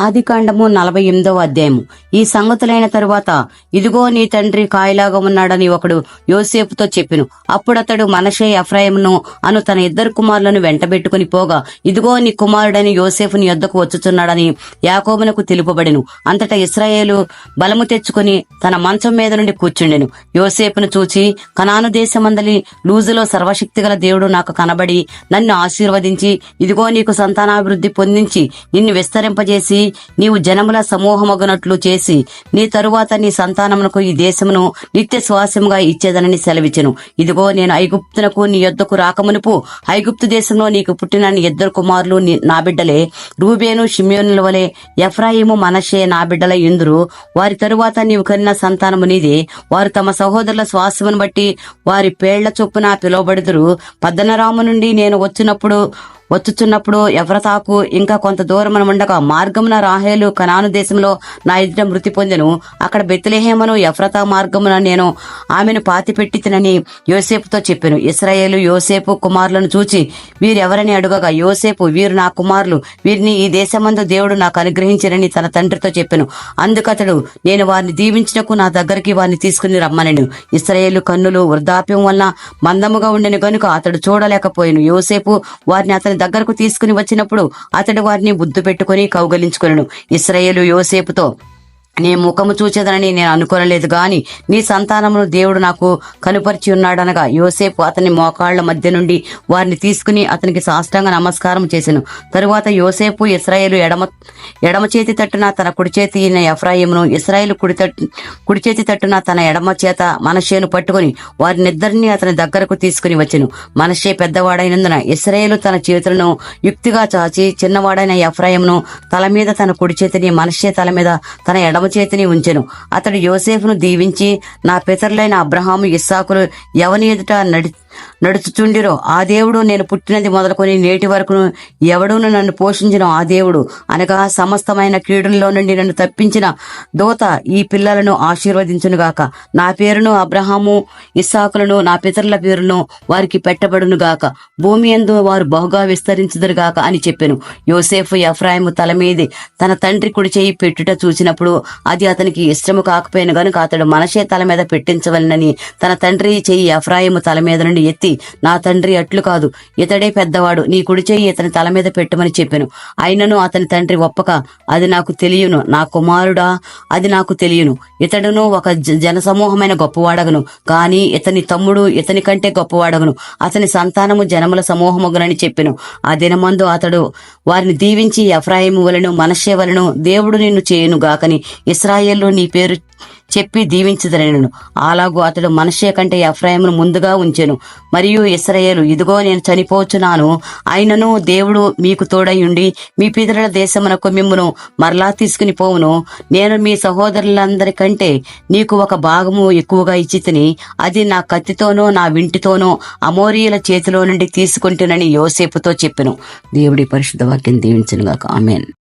ఆది కాండము నలభై ఎనిమిదవ అధ్యాయము. ఈ సంగతులైన తరువాత ఇదిగో నీ తండ్రి కాయలాగా ఉన్నాడని ఒకడు యోసేపుతో చెప్పిను. అప్పుడతడు మనషే ఎఫ్రాయిమును అను తన ఇద్దరు కుమారులను వెంటబెట్టుకుని పోగా ఇదిగో నీ కుమారుడని యోసేపు యొద్దకు వచ్చుచున్నాడని యాకోబునకు తెలుపబడెను. అంతటా ఇస్రాయేలు బలము తెచ్చుకుని తన మంచం మీద నుండి కూర్చుండెను. యోసేపును చూచి కనాను దేశమందలి లూజులో సర్వశక్తిగల దేవుడు నాకు కనబడి నన్ను ఆశీర్వదించి ఇదిగో నీకు సంతానాభివృద్ధి పొందించి నిన్ను విస్తరింపజేసి నీవు జనముల సమూహమగునట్లు చేసి నీ తరువాత నీ సంతానమునకు ఈ దేశమును నిత్య శ్వాసముగా ఇచ్చేదనని సెలవిచెను ఇదిగో నేను ఐగుప్తునకు నీ యొద్దకు రాకమునుపు ఐగుప్తు దేశంలో నీకు పుట్టిన నీ ఇద్దరు కుమారులు నా బిడ్డలే. రూబేను షిమ్యోనుల వలె ఎఫ్రాయిము మనషే నా బిడ్డల ఇందురు. వారి తరువాత నీవు కన్న సంతానము నీదే. వారు తమ సహోదరుల శ్వాసమును బట్టి వారి పేళ్ళ చొప్పున పిలువబడుదురు. పద్దనరాము నుండి నేను వచ్చినప్పుడు వచ్చుచున్నప్పుడు ఎవ్రతాకు ఇంకా కొంత దూరమున ఉండగా మార్గమున రాహేలు కనాను దేశంలో నా ఎదుట మృతి పొందెను. అక్కడ బెత్లెహేమను ఎఫ్రతా మార్గమున నేను ఆమెను పాతిపెట్టి తినని యోసేపుతో చెప్పాను. ఇస్రాయేలు యోసేపు కుమారులను చూచి వీరెవరని అడుగగా యోసేపు వీరు నా కుమారులు. వీరిని ఈ దేశమందు దేవుడు నాకు అనుగ్రహించినని తన తండ్రితో చెప్పాను. అందుకతడు నేను వారిని దీవించినకు నా దగ్గరికి వారిని తీసుకుని రమ్మనను. ఇస్రాయేలు కన్నులు వృద్ధాప్యం వలన మందముగా ఉండెను గనుక అతడు చూడలేకపోయాను. యోసేపు వారిని అతని దగ్గరకు తీసుకుని వచ్చినప్పుడు అతడు వారిని బుద్ధు పెట్టుకుని కౌగలించుకొనెను. ఇస్రాయేలు యోసేపుతో నీ ముఖము చూచేదనని నేను అనుకోనలేదు గాని నీ సంతానమును దేవుడు నాకు కనుపరిచి ఉన్నాడనగా యోసేపు అతని మోకాళ్ళ మధ్య నుండి వారిని తీసుకుని అతనికి సాష్టాంగ నమస్కారం చేశాను తరువాత యోసేపు ఇస్రాయేలు ఎడమ ఎడమ చేతి తట్టున తన కుడి చేతి అయిన ఎఫ్రాయిమును ఇస్రాయేలు కుడి తట్టు కుడి చేతి తట్టున తన ఎడమ చేత మనషేను పట్టుకుని వారినిద్దరిని అతని దగ్గరకు తీసుకుని వచ్చెను. మనషే పెద్దవాడైనందున ఇస్రాయేలు తన చేతులను యుక్తిగా చాచి చిన్నవాడైన ఎఫ్రాయిమును తల మీద తన కుడి చేతిని మనషే తల మీద తన ఎడమ చేతిని ఉంచెను. అతడు యోసేఫ్ను దీవించి నా పితరులైన అబ్రహాము ఇస్సాకులు ఎవని ఎదుట నడి నడుచుచుండిరో. ఆ దేవుడు నేను పుట్టినది మొదలుకొని నేటి వరకు ఎవడును నన్ను పోషించిన ఆ దేవుడు. అనగా సమస్తమైన కీడుల్లో నుండి నన్ను తప్పించిన దోత ఈ పిల్లలను ఆశీర్వదించునుగాక. నా పేరును అబ్రహాము ఇస్సాకులను నా పితరుల పేరును వారికి పెట్టబడును గాక భూమి ఎందు వారు బహుగా విస్తరించుదురుగాక అని చెప్పాను. యోసేఫ్ ఎఫ్రాయిము తల మీది తన తండ్రి కుడి చేయి పెట్టుట చూసినప్పుడు అది అతనికి ఇష్టము కాకపోయిన గనుక అతడు మనషే తల మీద పెట్టించవలనని తన తండ్రి చేయి ఎఫ్రాయిము తల మీద నుండి ఎత్తి నా తండ్రి అట్లు కాదు ఇతడే పెద్దవాడు నీ కుడి చెయ్యి ఇతని తల మీద పెట్టమని చెప్పాను. అయినను అతని తండ్రి ఒప్పక అది నాకు తెలియను నా కుమారుడా అది నాకు తెలియను. ఇతడును ఒక జ- జనసమూహమైన గొప్పవాడగను కాని ఇతని తమ్ముడు ఇతని కంటే గొప్పవాడగను. అతని సంతానము జనముల సమూహముగునని చెప్పెను. ఆ దినమందు అతడు వారిని దీవించి ఎఫ్రాయిము వలను మనషే వలను దేవుడు నిన్ను చేయును గాకని ఇస్రాయేల్లో నీ పేరు చెప్పి దీవించదనను అలాగూ అతడు మనషే కంటే ఎఫ్రాయిమును ముందుగా ఉంచెను. మరియు ఇస్రయేలు ఇదిగో నేను చనిపోచున్నాను. అయినను దేవుడు మీకు తోడయుండి మీ పితరుల దేశమునకు మిమ్మును మరలా తీసుకుని పోవును. నేను మీ సహోదరులందరికంటే నీకు ఒక భాగము ఎక్కువగా ఇచ్చి తిని అది నా కత్తితోనూ నా వింటితోనూ అమోరియల చేతిలో నుండి తీసుకుంటునని యోసేపుతో చెప్పెను. దేవుడి పరిశుద్ధ వాక్యం దీవించనుగాక. ఆమెన్.